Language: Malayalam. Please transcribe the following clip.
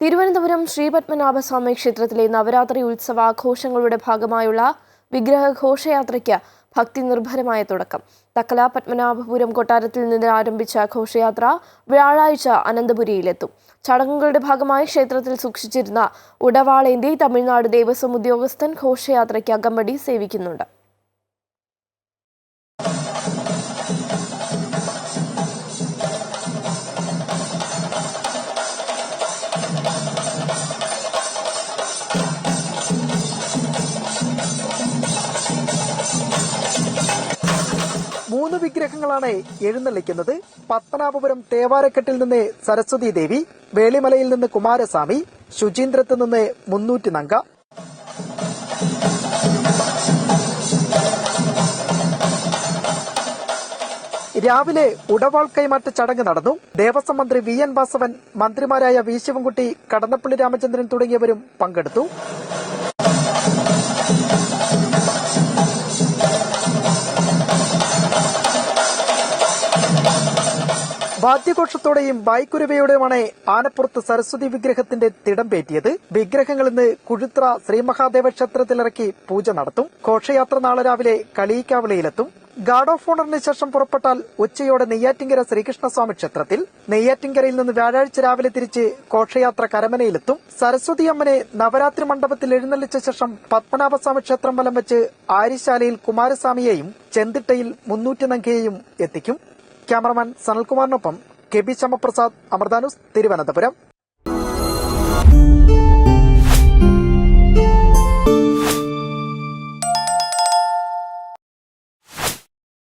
തിരുവനന്തപുരം ശ്രീപത്മനാഭസ്വാമി ക്ഷേത്രത്തിലെ നവരാത്രി ഉത്സവാഘോഷങ്ങളുടെ ഭാഗമായുള്ള വിഗ്രഹ ഘോഷയാത്രയ്ക്ക് ഭക്തി നിർഭരമായ തുടക്കം. തക്കല പത്മനാഭപുരം കൊട്ടാരത്തിൽ നിന്ന് ആരംഭിച്ച ഘോഷയാത്ര വ്യാഴാഴ്ച അനന്തപുരിയിലെത്തും. ചടങ്ങുകളുടെ ഭാഗമായി ക്ഷേത്രത്തിൽ സൂക്ഷിച്ചിരുന്ന ഉടവാളേന്തി തമിഴ്നാട് ദേവസ്വം ഉദ്യോഗസ്ഥൻ ഘോഷയാത്രയ്ക്ക് അകമ്പടി സേവിക്കുന്നുണ്ട്. മൂന്ന് വിഗ്രഹങ്ങളാണ് എഴുന്നള്ളിക്കുന്നത്. പത്തനാപുരം തേവാരക്കെട്ടിൽ നിന്ന് സരസ്വതി ദേവി വേളിമലയിൽ നിന്ന് കുമാരസ്വാമി ശുചീന്ദ്രത്ത് നിന്ന് മുന്നൂറ്റി നങ്ക. രാവിലെ ഉടവാൾ കൈമാറ്റ ചടങ്ങ് നടന്നു. ദേവസ്വം മന്ത്രി വി എൻ വാസവൻ മന്ത്രിമാരായ വി ശിവൻകുട്ടി കടന്നപ്പള്ളി രാമചന്ദ്രൻ തുടങ്ങിയവരും പങ്കെടുത്തു. വാദ്യഘോഷത്തോടെയും വായ്ക്കുരുവയോടെയുമാണ് ആനപ്പുറത്ത് സരസ്വതി വിഗ്രഹത്തിന്റെ തിടം പേറ്റിയത്. വിഗ്രഹങ്ങൾ ഇന്ന് കുഴുത്ര ശ്രീമഹാദേവ ക്ഷേത്രത്തിലിറക്കി പൂജ നടത്തും. ഘോഷയാത്ര നാളെ രാവിലെ കളിയിക്കാവിളയിലെത്തും ഗാർഡ് ഓഫ് ഓണറിന് ശേഷം പുറപ്പെട്ടാൽ ഉച്ചയോടെ നെയ്യാറ്റിങ്കര ശ്രീകൃഷ്ണസ്വാമി ക്ഷേത്രത്തിൽ. നെയ്യാറ്റിങ്കരയിൽ നിന്ന് വ്യാഴാഴ്ച രാവിലെ തിരിച്ച് ഘോഷയാത്ര കരമനയിലെത്തും. സരസ്വതി അമ്മനെ നവരാത്രി മണ്ഡപത്തിൽ എഴുന്നള്ളിച്ച ശേഷം പത്മനാഭസ്വാമി ക്ഷേത്രം വലം വെച്ച് ആര്യശാലയിൽ കുമാരസ്വാമിയെയും ചെന്തിട്ടയിൽ മുന്നൂറ്റി നങ്കയെയും എത്തിക്കും. ക്യാമറമാൻ സനൽകുമാറിനൊപ്പം കെ ബി ശ്യാമപ്രസാദ് അമൃതാനുസ് തിരുവനന്തപുരം.